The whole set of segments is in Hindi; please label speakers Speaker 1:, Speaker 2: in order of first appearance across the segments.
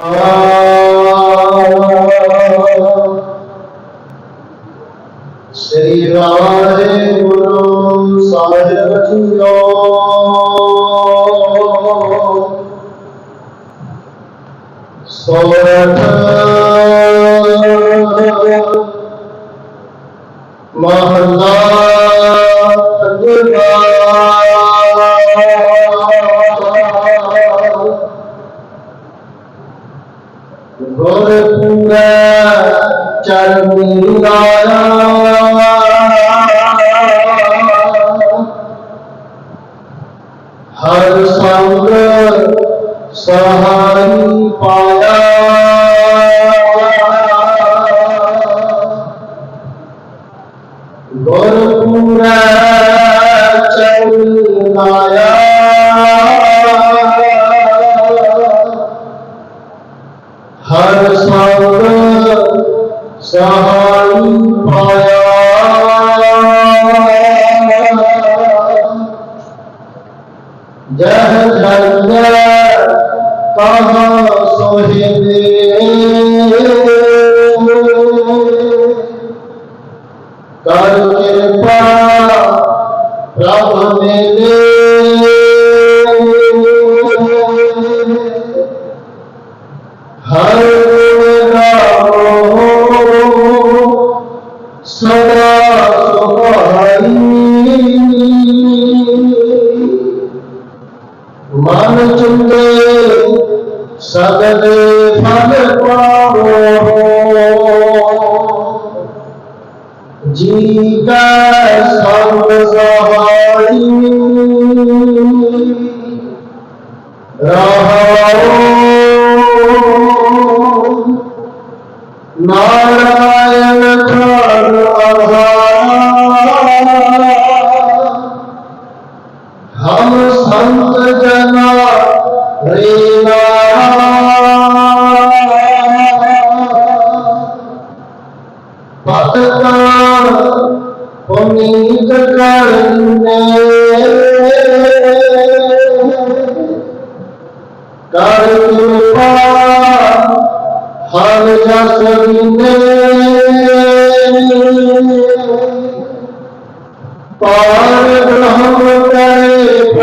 Speaker 1: श्री राधे गुरु साधक हर संग सहारी पाया। गुरपुरा चलनाया हर संग ਸਹਾਰੂ ਪਾਇਆ ਜਹ ਜੰਗ ਕਹਾ ਸੋਹੇ ਦੇ मन चुंगे फल पाओ जी का सहारी नारायण खर अभा जना पतकार पुनीत करने। कर हर जस पार ब्रह्म कर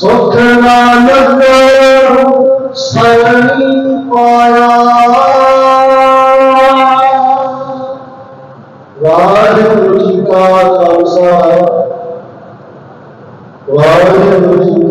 Speaker 1: ਸੁਖ ਨਾ ਲੱਗੋ ਸਰਣੀ ਪਾਇਆ। ਵਾਹਿਗੁਰੂ ਜੀ ਕਾ ਖਾਲਸਾ। ਵਾਹਿਗੁਰੂ ਜੀ